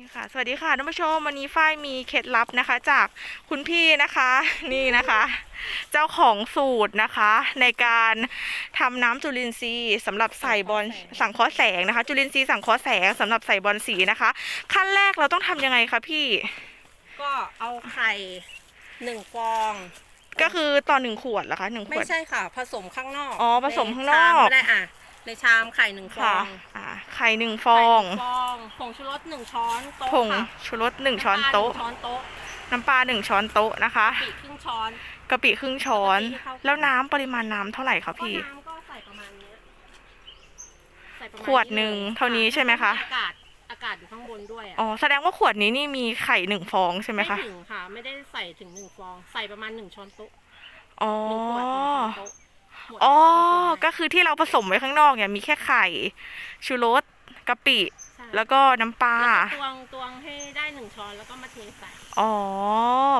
นี่ค่ะ สวัสดีค่ะท่านผู้ชมวันนี้ฝ้ายมีเคล็ดลับนะคะ จากคุณพี่นะคะ นี่นะคะ เจ้าของสูตรนะคะ ในการทำน้ำจุลินทรีย์สำหรับใส่บอลสังเคราะห์แสงนะคะ จุลินทรีย์สังเคราะห์แสงสำหรับใส่บอลสีนะคะ ขั้นแรกเราต้องทำยังไงคะพี่ ก็เอาไข่หนึ่งฟอง ก็คือต่อหนึ่งขวดเหรอคะหนึ่งขไม่วดใช่ค่ะ ผสมข้างนอกอ๋อผสมข้างนอกใชมก็ได้อะ ในชามไข่หนึ่งฟค่ะองอ่าไข่หนึ่งฟไข่องหนึ่ฟองผงชูรสหนึ่งช้อนโต๊ะผงค่ะชูรสหนึ่งช้อนโต๊ะำปลาหงช้อนโต๊ะน้ำปลาหนึ่งช้อนโต๊ะนะคะปีกครึ่งช้อน กะปิครึ่งช้อน กะปิให้เข้ากัน แล้วน้ำปริมาณน้ำเท่าไหร่คะก็พี่ น้ำก็ใส่ประมาณเนี้ยใส่ประมาณขวดหนึ่งเท่านี้ใช่ไหมคะ อากาศอากาศอยู่ข้างบนด้วยอะอ๋อแสดงว่าขวดนี้นี่มีไข่หนึ่งฟองใช่ไหมคะถึงค่ะ ไม่ได้ใส่ถึงหนึ่งฟอง ใส่ประมาณหนึ่งช้อนโต๊ะอ๋อ หนึ่งขวดหนึ่งช้อนโต๊ะหมดอ๋อแล้ว ก็คือที่เราผสมไว้ข้างนอกเนี่ยมีแค่ไข่ชูรสกะปิใช่แล้วก็น้ำปลาแล้วก็ตวงตวงให้ได้หนึ่งช้อนแล้วก็มาเทใส่อ๋อ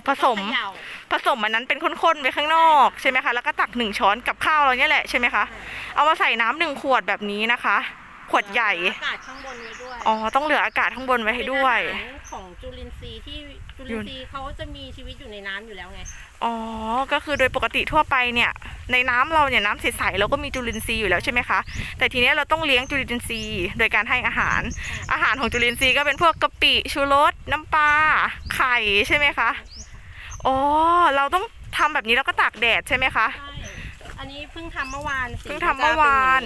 ผสม แล้วก็เขย่าผสมอันนั้นเป็นข้นๆไว้ข้างนอกใช่ไหมคะ แล้วก็ตักหนึ่งช้อนกับข้าวเราเนี่ยแหละใช่ไหมคะเอามาใส่น้ำหนึ่งขวดแบบนี้นะคะข วดใหญ่ อากาศข้างบนไว้ด้วยอ๋อ ต้องเหลืออากาศข้างบนไว้ให้ด้วย เป็นอาหารของจุลินทรีย์ที่จุลินทรีย์เขาจะมีชีวิตอยู่ในน้ำอยู่แล้วไง อ๋อ ก็คือโดยปกติทั่วไปเนี่ย ในน้ำเราเนี่ยน้ำใสๆเราก็มีจุลินทรีย์อยู่แล้วใช่ไหมคะ แต่ทีเนี้ยเราต้องเลี้ยงจุลินทรีย์โดยการให้อาหาร อาหารของจุลินทรีย์ก็เป็นพวกกะปิชูรสน้ำปลาไข่ใช่ไหมคะ อ๋อ เราต้องทำแบบนี้แล้วก็ตากแดดใช่ไหมคะ ใช่ อันนี้เพิ่งทำเมื่อวานสีเพิ่งทำเมื่อวาน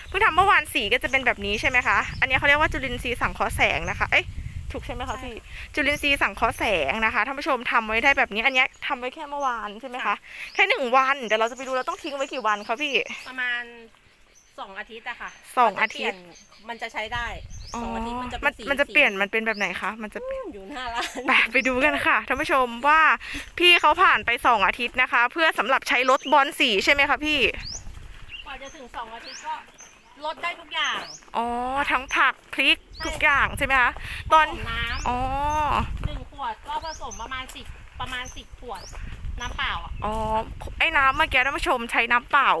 เพิ่งทำเมื่อวานสีก็จะเป็นแบบนี้ใช่ไหมคะ อันนี้เขาเรียกว่าจุลินทรีย์สังเคราะห์แสงนะคะ เอ๊ะถูกใช่ไหมคะพี่ จุลินทรีย์สังเคราะห์แสงนะคะท่านผู้ชมทำไว้ได้แบบนี้ อันเนี้ยทำไว้แค่เมื่อวานใช่ไหมคะ แค่หนึ่งวันเดี๋ยวเราจะไปดูเราต้องทิ้งไว้กี่วันคะพี่ ประมาณสองอาทิตย์อะค่ะสองอาทิตย์มันจะเปลี่นมันจะใช้ได้สองอาทิตย์มันจะมัเป็นนสีมันจะเปลี่ยนสีมันเป็นแบบไหนคะ มันจะอยู่หน้าร้านไปไปดูกันค่ะท่านผู้ชมว่าพี่เขาผ่านไปสองอาทิตย์นะคะ เพื่อสำหรับใช้รถบอลสีใช่ไหมคะพี่กว่าจะถึงสองอาทิตย์ก็ ลดได้ทุกอย่างอ๋อ ทั้งผักพริกทุกอย่างใช่ไหมคะ ตอนผสมน้อ๋อำหนึ่งขวดก็ผสมประมาณสิบประมาณสิบขวดน้ำเปล่าอะอ๋อ ไอ้น้ำเมื่อกี้ท่านผู้ชมใช้น้ำเปล่า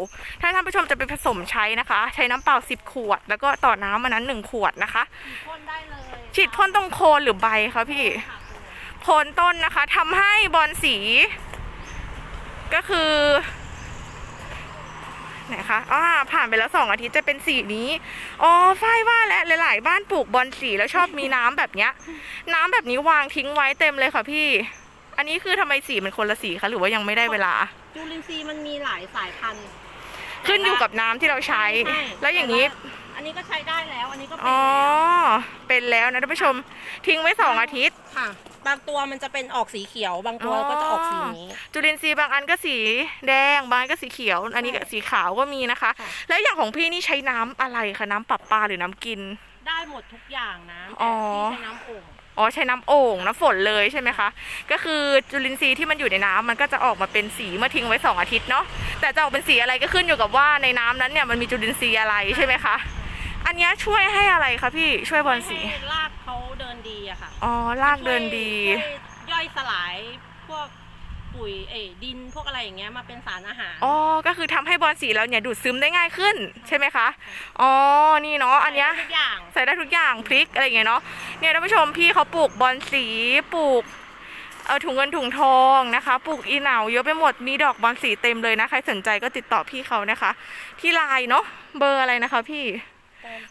ถ้าท่านผู้ชมจะไปผสมใช้นะคะ ใช้น้ำเปล่าสิบขวด แล้วก็ต่อน้ำมันนั้นหนึ่งขวดนะคะ ฉีดพ่นได้เลยฉีดพ่นตรงโคนหรือใบคะพี่ ค่ะโคนต้นนะคะทำให้บอลสี ก็คือ ไหนคะอ่าผ่านไปแล้วสองอาทิตย์จะเป็นสีนี้ อ๋อฝ้ายว่าแล้วหลาย ๆ บ้านปลูกบอลสีแล้วชอบมีน้ำแบบเนี้ย น้ำแบบนี้วางทิ้งไว้เต็มเลยค่ะพี่ อันนี้คือทำไมสีมันคนละสีคะหรือว่ายังไม่ได้เวลาจูลินทรีย์มันมีหลายสายพันธุ์ ขึ้นอยู่กับน้ำที่เราใช้ ใช่แล้วอย่างนี้นี้อันนี้ก็ใช้ได้แล้ว อันนี้ก็เป็นอ๋อแล้วเป็นแล้วนะท่านผู้ชม ทิ้งไว้สองอาทิตย์ ค่ะ บางตัวมันจะเป็นออกสีเขียว บางตัวก็จะออกสีนี้ จุลินทรีย์บางอันก็สีแดง บางอันก็สีเขียว อันนี้ก็สีขาวก็มีนะคะ ค่ะ แล้วอย่างของพี่นี่ใช้น้ำอะไรคะ น้ำปรับปลาหรือน้ำกิน ได้หมดทุกอย่างนะอ๋แต่อที่ใช้น้ำโอ่ง อ๋อใช้น้ำโอ่งน้ำฝนเลยใช่ไหมคะ ก็คือจุลินทรีย์ที่มันอยู่ในน้ำมันก็จะออกมาเป็นสีเมื่อทิ้งไว้สองอาทิตย์เนาะแต่จะออกเป็นสีอะไรก็ขึ้นอยู่กับว่าในน้ำนั้นเนี่ยมันมีจุลินทรีย์อะไรใช่ไหมคะอันเนี้ยช่วยให้อะไรคะพี่ช่วยบอลสีให้รากเขาเดินดีอะค่ะอ๋อรากเดินดีช่วยย่อยสลายพวก ปุ๋ยเอยดินพวกอะไรอย่างเงี้ยมาเป็นสารอาหาร อ๋อ ก็คือทำให้บอลสีเราเนี่ยดูดซึมได้ง่ายขึ้นใช่ไหมคะ อ๋อ นี่เนาะ อันเนี้ย ทุกอย่าง ใส่ได้ทุกอย่างพริกอะไรอย่างเงี้ยเนาะเนี่ยท่านผู้ชมพี่เขาปลูกบอลสีปลูกเออถุงเงินถุงทองนะคะปลูกอีเหนาเยอะไปหมดมีดอกบอลสีเต็มเลยนะใครสนใจก็ติดต่อพี่เขานะคะ ที่ไลน์เนาะเบอร์อะไรนะคะพี่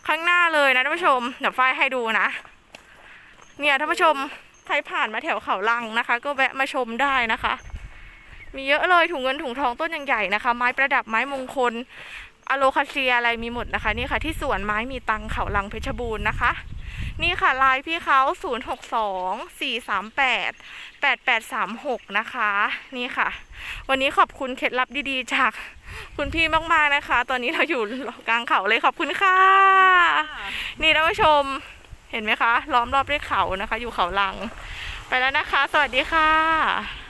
ข้างหน้าเลยนะท่านผู้ชมเดี๋ยวฝ้ายให้ดูนะ เนี่ยท่านผู้ชมใครผ่านมาแถวเขาลังนะคะ ก็แวะมาชมได้นะคะ มีเยอะเลยถุงเงินถุงทองต้นใหญ่ๆนะคะ ไม้ประดับไม้มงคลอะโลคาเซียอะไรมีหมดนะคะ นี่ค่ะ ที่สวนไม้มีตังเขาลังเพชรบูรณ์นะคะ นี่ค่ะไลน์พี่เขา 0 6 2 4 3 8 8 8 3 6 นะคะ นี่ค่ะ วันนี้ขอบคุณเคล็ดลับดีๆ จากคุณพี่มากๆนะคะ ตอนนี้เราอยู่กลางเขาเลยขอบคุณค่ะ นี่ท่านผู้ชมเห็นไหมคะ ล้อมรอบด้วยเขานะคะ อยู่เขาลัง ไปแล้วนะคะ สวัสดีค่ะ